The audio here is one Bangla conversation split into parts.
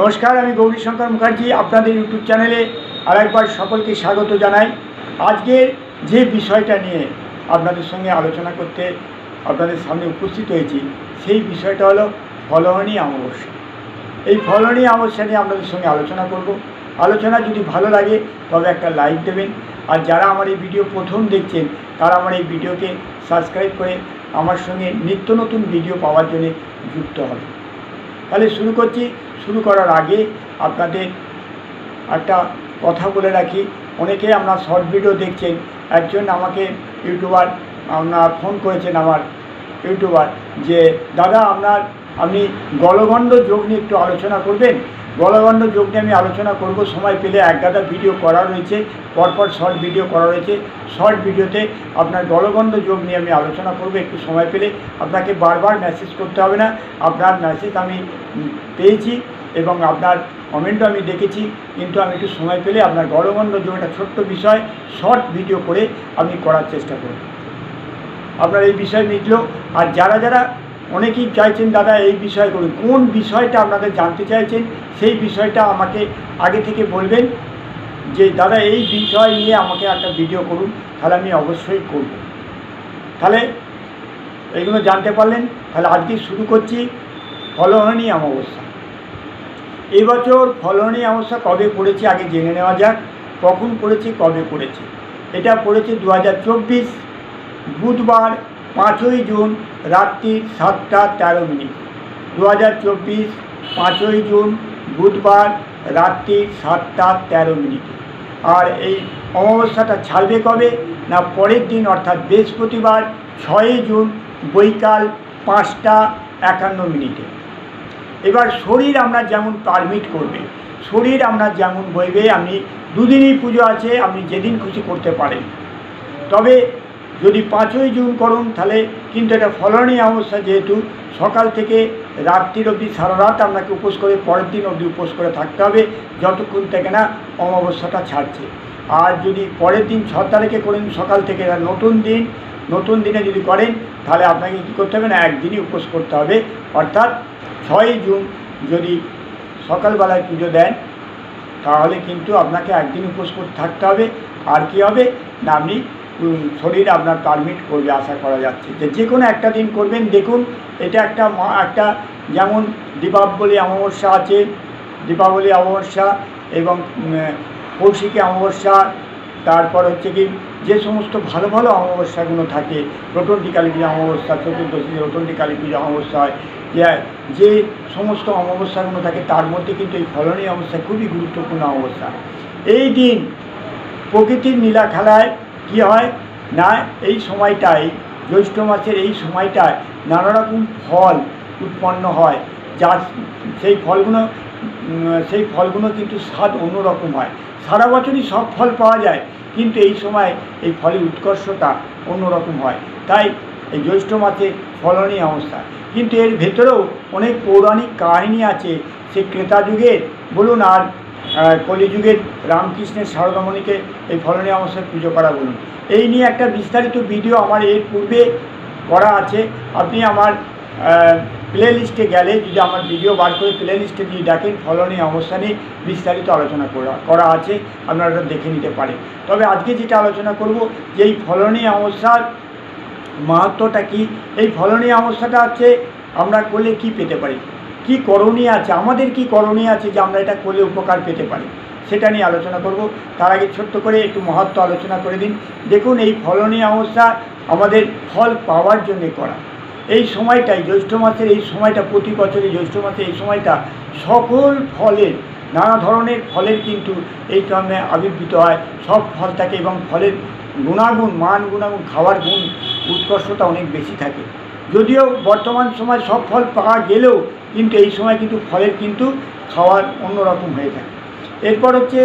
নমস্কার, আমি গৌরীশঙ্কর মুখার্জি, আপনাদের ইউটিউব চ্যানেলে আরেকবার সকলকে স্বাগত জানাই। আজকের যে বিষয়টা নিয়ে আপনাদের সঙ্গে আলোচনা করতে আপনাদের সামনে উপস্থিত হয়েছি, সেই বিষয়টা হলো ফলহনী অমাবস্যা। এই ফলহনী অমাবস্যা নিয়ে আপনাদের সঙ্গে আলোচনা করব। আলোচনা যদি ভালো লাগে, তবে একটা লাইক দেবেন। আর যারা আমার এই ভিডিও প্রথম দেখছেন, তারা আমার এই ভিডিওকে সাবস্ক্রাইব করে আমার সঙ্গে নিত্য নতুন ভিডিও পাওয়ার জন্য যুক্ত হবে তাহলে শুরু করছি। শুরু করার আগে আপনাদের একটা কথা বলে রাখি। অনেকে আপনার শর্ট ভিডিও দেখছেন। একজন আমাকে ইউটিউবার আপনার ফোন করেছেন আমার ইউটিউবার যে, দাদা আপনার, আপনি গলগণ্ড যোগ নিয়ে একটু আলোচনা করবেন? গলগণ্ড যোগ নিয়ে আমি আলোচনা করব। সময় পেলে এক গাদা ভিডিও করা রয়েছে, পরপর শর্ট ভিডিও করা রয়েছে। শর্ট ভিডিওতে আপনার গলগণ্ড যোগ নিয়ে আমি আলোচনা করব। একটু সময় পেলে আপনাকে বারবার মেসেজ করতে হবে না। আপনার মেসেজ আমি পেয়েছি এবং আপনার কমেন্টও আমি দেখেছি। কিন্তু আমি একটু সময় পেলে আপনার গলগণ্ড যোগ একটা ছোট্ট বিষয় শর্ট ভিডিও করে আমি করার চেষ্টা করব। আপনার এই বিষয় মিটলো। আর যারা যারা অনেকেই চাইছেন, দাদা, এই বিষয় করুন। কোন বিষয়টা আপনাদের জানতে চাইছেন, সেই বিষয়টা আমাকে আগে থেকে বলবেন যে, দাদা, এই বিষয় নিয়ে আমাকে একটা ভিডিও করুন, তাহলে আমি অবশ্যই করব। তাহলে এইগুলো জানতে পারলেন, তাহলে আজকে শুরু করছি ফলহনী অমাবস্যা। এবছর ফলহনী অমাবস্যা কবে পড়েছে আগে জেনে নেওয়া যাক, কখন পড়েছে, কবে পড়েছে। এটা পড়েছে দু হাজার চব্বিশ, বুধবার পাঁচই জুন রাত্রি সাতটা তেরো মিনিট। দু হাজার চব্বিশ পাঁচই জুন বুধবার রাত্রি সাতটা তেরো মিনিটে। আর এই অমাবস্যাটা ছাড়বে কবে না পরের দিন, অর্থাৎ বৃহস্পতিবার ছয়ই জুন বৈকাল পাঁচটা একান্ন মিনিটে। এবার শরীর আমরা যেমন পারমিট করবে, শরীর আমরা যেমন বইবে আপনি দুদিনই পুজো আছে, আপনি যেদিন খুশি করতে পারেন। তবে যদি পাঁচই জুন করুন, তাহলে কিন্তু এটা ফলনীয় অবস্থা যেহেতু, সকাল থেকে রাত্রির অবধি সারা রাত আপনাকে উপোস করে, পরের দিন অবধি উপোস করে থাকতে হবে, যতক্ষণ থেকে না অমাবস্যাটা ছাড়ছে। আর যদি পরের দিন ছ তারিখে করেন, সকাল থেকে নতুন দিন, নতুন দিনে যদি করেন, তাহলে আপনাকে কী করতে হবে না, একদিনই উপোস করতে হবে। অর্থাৎ ছয়ই জুন যদি সকালবেলায় পুজো দেন, তাহলে কিন্তু আপনাকে একদিন উপোস করতে থাকতে হবে। আর কি হবে? না, আপনি শরীর আপনার পারমিট করবে, আশা করা যাচ্ছে। যে যে কোনো একটা দিন করবেন, দেখুন, এটা একটা একটা যেমন দীপাবলি অমাবস্যা আছে, দীপাবলি অমাবস্যা এবং কৌশিকী অমাবস্যা, তারপর হচ্ছে কি, যে সমস্ত ভালো ভালো অমাবস্যাগুলো থাকে রটন্টি কালী পুজো অমাবস্যা, চতুর্দশী রটন্টি কালী পুজো অমাবস্যা হয়, যে যে সমস্ত অমাবস্যাগুলো থাকে, তার মধ্যে কিন্তু এই ফলনীয় অমাবস্যা খুবই গুরুত্বপূর্ণ অমাবস্যা। এই দিন প্রকৃতির নীলা খেলায় কী হয়? না, এই সময়টায়, জ্যৈষ্ঠ মাসের এই সময়টায় নানা রকম ফল উৎপন্ন হয়, যার সেই ফলগুলো সেই ফলগুলো কিন্তু স্বাদ অন্যরকম হয়। সারা বছরই সব ফল পাওয়া যায়, কিন্তু এই সময় এই ফলের উৎকর্ষতা অন্যরকম হয়। তাই এই জ্যৈষ্ঠ মাসে ফলনীয় অবস্থা। কিন্তু এর ভেতরেও অনেক পৌরাণিক কাহিনী আছে। সেই ক্রেতা যুগের। বলুন আর কলিযুগের রামকৃষ্ণের শারদামণিকে এই ফলনীয় অবস্থায় পুজো করা বলুন। এই নিয়ে একটা বিস্তারিত ভিডিও আমার এর পূর্বে করা আছে। আপনি আমার প্লে লিস্টে গেলে যদি আমার ভিডিও বার করে প্লে লিস্টে যদি দেখেন ফলনীয় অবস্থা নিয়ে বিস্তারিত আলোচনা করা করা আছে, আপনারা দেখে নিতে পারেন। তবে আজকে যেটা আলোচনা করব, যে এই ফলনীয় অবস্থার মাহাত্মটা কি? এই ফলনীয় অবস্থাটা হচ্ছে আমরা করলে কি পেতে পারি? কি করণীয় আছে, আমাদের কি করণীয় আছে যে আমরা এটা করলে উপকার পেতে পারি? সেটা নিয়ে আলোচনা করব। তার আগে ছোট্ট করে একটু মহত্ব আলোচনা করে দিন। দেখুন, এই ফলনীয় অবস্থা আমাদের ফল পাওয়ার জন্যে করা। এই সময়টাই, জ্যৈষ্ঠ মাসের এই সময়টা, প্রতি বছরই জ্যৈষ্ঠ মাসের এই সময়টা সকল ফলের, নানা ধরনের ফলের কিন্তু এই কারণে আবির্ভূত হয়। সব ফল থাকে এবং ফলের গুণাগুণ, মান গুণাগুণ, খাওয়ার গুণ, উৎকর্ষতা অনেক বেশি থাকে। যদিও বর্তমান সময় সব ফল পাওয়া গেলেও কিন্তু এই সময় কিন্তু ফলের কিন্তু খাওয়ার অন্যরকম হয়ে থাকে। এরপর হচ্ছে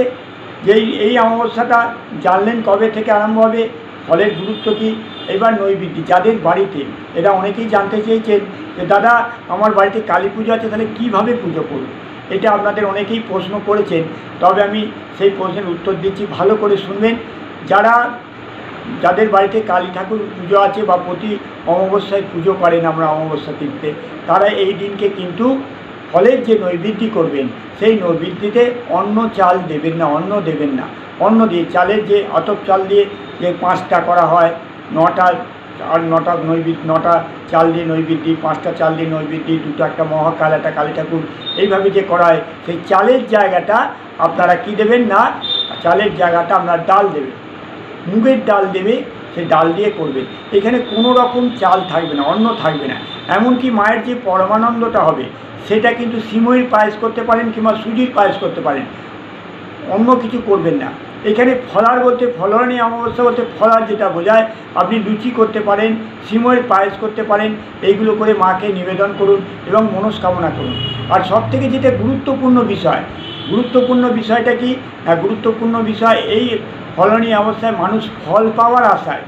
যেই, এই অমাবস্যাটা জানলেন কবে থেকে আরম্ভ হবে, ফলের গুরুত্ব কী? এবার নৈবেদ্য, যাদের বাড়িতে এরা অনেকেই জানতে চেয়েছেন যে, দাদা, আমার বাড়িতে কালী পুজো আছে, তাহলে কীভাবে পুজো করব? এটা আপনাদের অনেকেই প্রশ্ন করেছেন, তবে আমি সেই প্রশ্নের উত্তর দিচ্ছি, ভালো করে শুনবেন। যারা যাদের বাড়িতে কালী ঠাকুর পুজো আছে বা প্রতি অমাবস্যায় পুজো করেন আমরা অমাবস্যা তিথিতে, তারা এই দিনকে কিন্তু ফলের যে নৈবেদ্যি করবেন, সেই নৈবেদ্যিতে অন্ন চাল দেবেন না, অন্ন দেবেন না। অন্ন দিয়ে চালের যে আতপ চাল দিয়ে যে পাঁচটা করা হয়, নটা আর নটা নৈবেদ্য, নটা চাল দিয়ে নৈবেদ্যি, পাঁচটা চাল দিয়ে নৈবেদ্যি, দুটো একটা মহাকাল, একটা কালী ঠাকুর, এইভাবে যে করা হয়, সেই চালের জায়গাটা আপনারা কি দেবেন না, চালের জায়গাটা আপনার ডাল দেবেন। মুগের ডাল দেবে, সে ডাল দিয়ে করবে। এখানে কোনো রকম চাল থাকবে না, অন্ন থাকবে না। এমনকি মায়ের যে পরমানন্দটা হবে, সেটা কিন্তু সিমইর পায়েস করতে পারেন কিংবা সুজির পায়েস করতে পারেন। অন্য কিছু করবেন না। এখানে ফলার বলতে ফলরণী অমাবস্যা বলতে ফলার যেটা বোঝায়, আপনি লুচি করতে পারেন সিময়ের পায়েস করতে পারেন, এইগুলো করে মাকে নিবেদন করুন এবং মনস্কামনা করুন। আর সব থেকে যেটা গুরুত্বপূর্ণ বিষয়, গুরুত্বপূর্ণ বিষয়টা কি? না গুরুত্বপূর্ণ বিষয় এই ফলনী অবস্থায় মানুষ ফল পাওয়ার আশায়।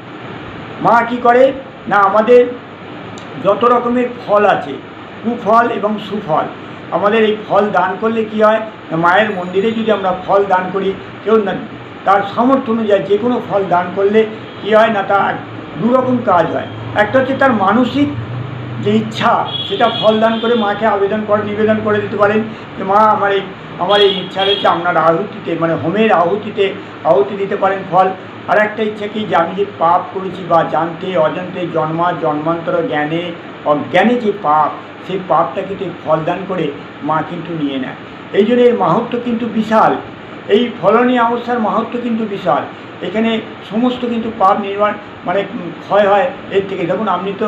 মা কি করে? না, আমাদের যত রকমের ফল আছে, কুফল এবং সুফল, আমাদের এই ফল দান করলে কি হয়? না মায়ের মন্দিরে যদি আমরা ফল দান করি, কেউ না, তার সামর্থ্য অনুযায়ী যে কোনো ফল দান করলে কি হয় না তার দুরকম কাজ হয়। একটা হচ্ছে তার মানসিক যে ইচ্ছা, সেটা ফল দান করে মাকে আবেদন করে, নিবেদন করে দিতে পারেন। যে মা, আমার এই আমার এই ইচ্ছা রয়েছে, আপনার আহুতিতে মানে হোমের আহুতিতে, আহুতি দিতে পারেন ফল। আর একটা ইচ্ছা কি, যে আমি যে পাপ করেছি বা জানতে, অজান্তে জন্মা, জন্মান্তর জ্ঞানে, অজ্ঞানে যে পাপ, সেই পাপটা কিন্তু এই ফল দান করে মা কিন্তু নিয়ে নেয়। এই জন্য এর মাহাত্ম কিন্তু বিশাল। এই ফলনী অবস্থার মাহাত্ম কিন্তু বিশাল। এখানে সমস্ত কিন্তু পাপ নির্মাণ মানে ক্ষয় হয়, এর থেকে। দেখুন, আপনি তো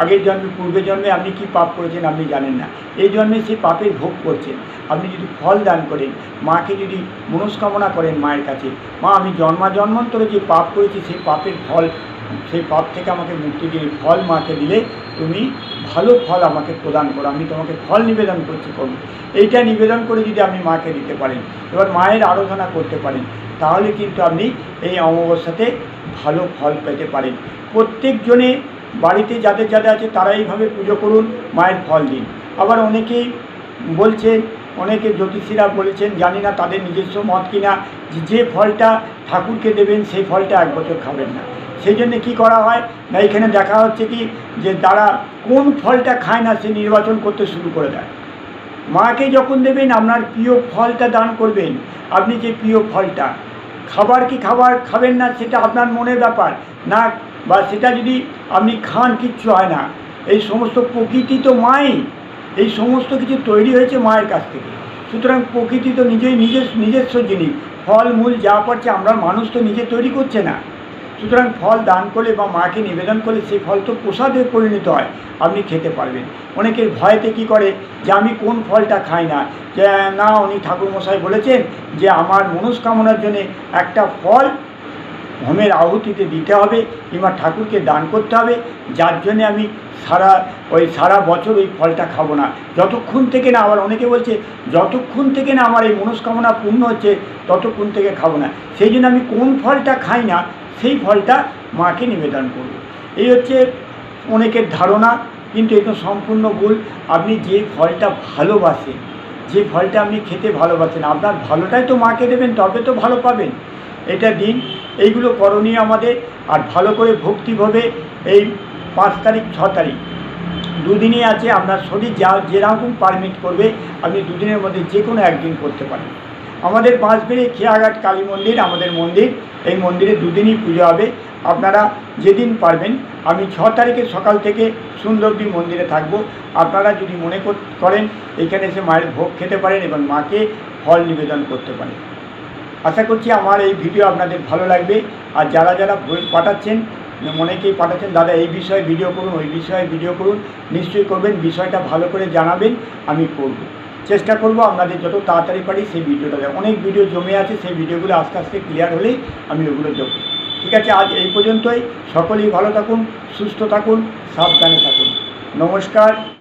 আগের জন্মে, পূর্বের জন্মে আপনি কি পাপ করেছেন আপনি জানেন না। এই জন্মে সেই পাপের ভোগ করছেন। আপনি যদি ফল দান করেন, মাকে যদি মনস্কামনা করেন মায়ের কাছে, মা, আমি জন্মা জন্মান্তরে যে পাপ করেছি, সেই পাপের ফল, সেই পাপ থেকে আমাকে মুক্তি দিয়ে, ফল মাকে দিলে তুমি ভালো ফল আমাকে প্রদান করো। আমি তোমাকে ফল নিবেদন করছি করব। এইটা নিবেদন করে যদি আপনি মাকে দিতে পারেন, এবার মায়ের আরাধনা করতে পারেন, তাহলে কিন্তু আপনি এই অমাবস্যাতে ভালো ফল পেতে পারেন। প্রত্যেকজনে বাড়িতে যাদের যাদের আছে তারা এইভাবে পুজো করুন, মায়ের ফল দিন। আবার অনেকেই বলছেন অনেকে জ্যোতিষীরা বলেছেন, জানি না তাদের নিজস্ব মত কিনা যে ফলটা ঠাকুরকে দেবেন সেই ফলটা এক বছর খাবেন না। সেই জন্য কী করা হয়? না, এখানে দেখা হচ্ছে কি, যে তারা কোন ফলটা খায় না সে নির্বাচন করতে শুরু করে দেয়। মাকে যখন দেবেন, আপনার প্রিয় ফলটা দান করবেন, আপনি যে প্রিয় ফলটা, খাবার কি খাবার খাবেন না সেটা আপনার মনের ব্যাপার, না বা সেটা যদি আপনি খান, কিচ্ছু হয় না। এই সমস্ত প্রকৃতি তো মাই। এই সমস্ত কিছু তৈরি হয়েছে মায়ের কাছ থেকে। সুতরাং প্রকৃতি তো নিজেই নিজের নিজস্ব জিনিস। ফল, মূল যা পাচ্ছে, আমরা মানুষ তো নিজে তৈরি করছে না। সুতরাং ফল দান করলে বা মাকে নিবেদন করলে সেই ফল তো প্রসাদে পরিণত হয়। আপনি খেতে পারবেন। অনেকের ভয়তে কি করে যে, আমি কোন ফলটা খাই না? যে, না, উনি ঠাকুরমশাই বলেছেন যে, আমার মনস্কামনার জন্যে একটা ফল হোমের আহুতিতে দিতে হবে কিংবা ঠাকুরকে দান করতে হবে, যার জন্যে আমি সারা, ওই সারা বছর ওই ফলটা খাব না। যতক্ষণ থেকে না, আবার অনেকে বলছে, যতক্ষণ থেকে না আমার এই মনস্কামনা পূর্ণ হচ্ছে, ততক্ষণ থেকে খাব না। সেই জন্য আমি কোন ফলটা খাই না, সেই ফলটা মাকে নিবেদন করব। এই হচ্ছে অনেকের ধারণা, কিন্তু এটা সম্পূর্ণ ভুল। আপনি যে ফলটা ভালোবাসেন, যে ফলটা আপনি খেতে ভালোবাসেন, আপনার ভালোটাই তো মাকে দেবেন, তবে তো ভালো পাবেন। এটা দিন। এইগুলো করণীয় আমাদের। আর ভালো করে ভক্তিভাবে এই পাঁচ তারিখ, ছ তারিখ। দুদিনই আছে আপনার শরীর যা, যেরকম পারমিট করবে, আপনি দুদিনের মধ্যে যে কোনো একদিন করতে পারেন। আমাদের বাঁশবেড়ে খেয়াঘাট কালী মন্দির, আমাদের মন্দির। এই মন্দিরে দুদিনই পুজো হবে। আপনারা যেদিন পারবেন, আমি ছ তারিখে সকাল থেকে সুন্দরবী মন্দিরে থাকব। আপনারা যদি মনে করেন, এখানে এসে মায়ের ভোগ খেতে পারেন এবং মাকে ফল নিবেদন করতে পারেন। আশা করছি আমার এই ভিডিও আপনাদের ভালো লাগবে। আর যারা যারা বই পাঠাচ্ছেন, অনেকেই পাঠাচ্ছেন, দাদা এই বিষয়ে ভিডিও করুন, ওই বিষয়ে ভিডিও করুন। নিশ্চয়ই করবেন, বিষয়টা ভালো করে জানাবেন, আমি করব। চেষ্টা করব আপনাদের যত তাড়াতাড়ি পারি সেই ভিডিওটা দেয় অনেক ভিডিও জমে আছে, সেই ভিডিওগুলো আস্তে আস্তে ক্লিয়ার হলেই আমি ওগুলো দেবো। ঠিক আছে, আজ এই পর্যন্তই। সকলেই ভালো থাকুন, সুস্থ থাকুন, সাবধানে থাকুন। নমস্কার।